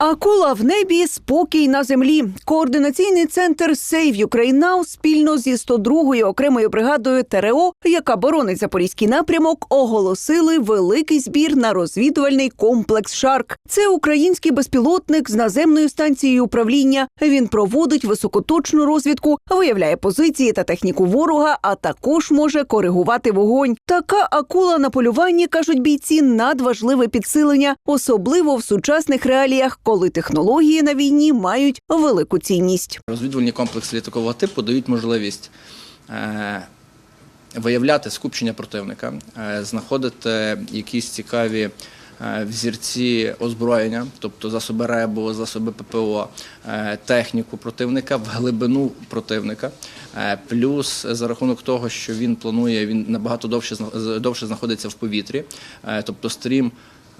Акула в небі, спокій на землі. Координаційний центр Save Ukraine Now спільно зі 102-ю окремою бригадою ТРО, яка боронить запорізький напрямок, оголосили великий збір на розвідувальний комплекс Шарк. Це український безпілотник з наземною станцією управління. Він проводить високоточну розвідку, виявляє позиції та техніку ворога, а також може коригувати вогонь. Така акула на полюванні кажуть бійці надважливе підсилення, особливо в сучасних реаліях, коли технології на війні мають велику цінність. Розвідувальні комплекси літакового типу дають можливість е, виявляти скупчення противника, е, знаходити якісь цікаві е, взірці озброєння, тобто засоби РЕБу, засоби ППО, техніку противника в глибину противника. Плюс за рахунок того, що він планує, він набагато довше довше знаходиться в повітрі, тобто стрім.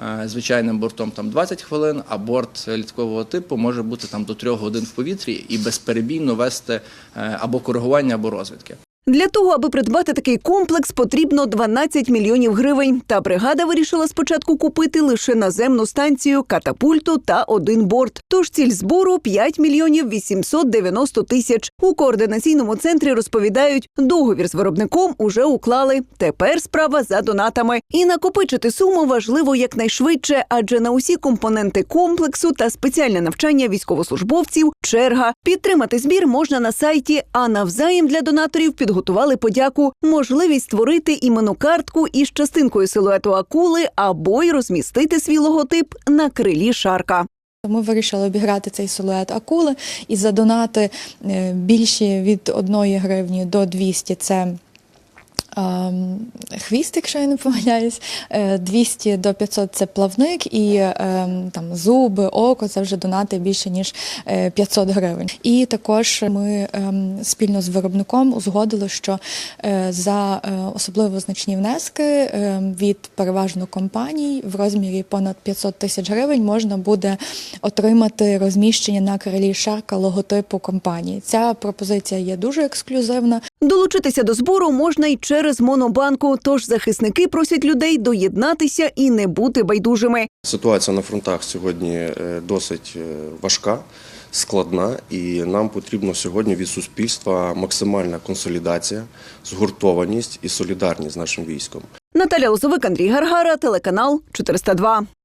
Е, Звичайним бортом там 20 хвилин, а борт літкового типу може бути там до 3 годин в повітрі і безперебійно вести е, або коригування, або розвідки. Для того, аби придбати такий комплекс, потрібно 12 мільйонів гривень. Та бригада вирішила спочатку купити лише наземну станцію, катапульту та один борт. Тож ціль збору 5 мільйонів 890 тисяч. У координаційному центрі розповідають, договір з виробником уже уклали. Тепер справа за донатами. І накопичити суму важливо якнайшвидше, адже на усі компоненти комплексу та спеціальне навчання військовослужбовців черга. Підтримати збір можна на сайті, а навзаєм для донаторів підготували подяку, можливість створити іменну картку із частинкою силуету акули або й розмістити свій логотип на крилі шарка. Ми вирішили обіграти цей силует акули і задонати більше більші від 1 гривні до 200 – це хвіст, якщо я не помиляюсь, е, 200 до 500 – це плавник, і ем, там зуби, око це вже донати більше ніж е, 500 гривень. І також ми ем, спільно з виробником узгодили, що е, за е, особливо значні внески е, від переважно компаній в розмірі понад 500 тисяч гривень можна буде отримати розміщення на крилі шарка логотипу компанії. Ця пропозиція є дуже ексклюзивна. Долучитися до збору можна й через монобанку. Тож захисники просять людей доєднатися і не бути байдужими. Ситуація на фронтах сьогодні е, досить е, важка, складна, і нам потрібно сьогодні від суспільства максимальна консолідація, згуртованість і солідарність з нашим військом. Наталя Лозовик, Андрій Гаргара, телеканал 402.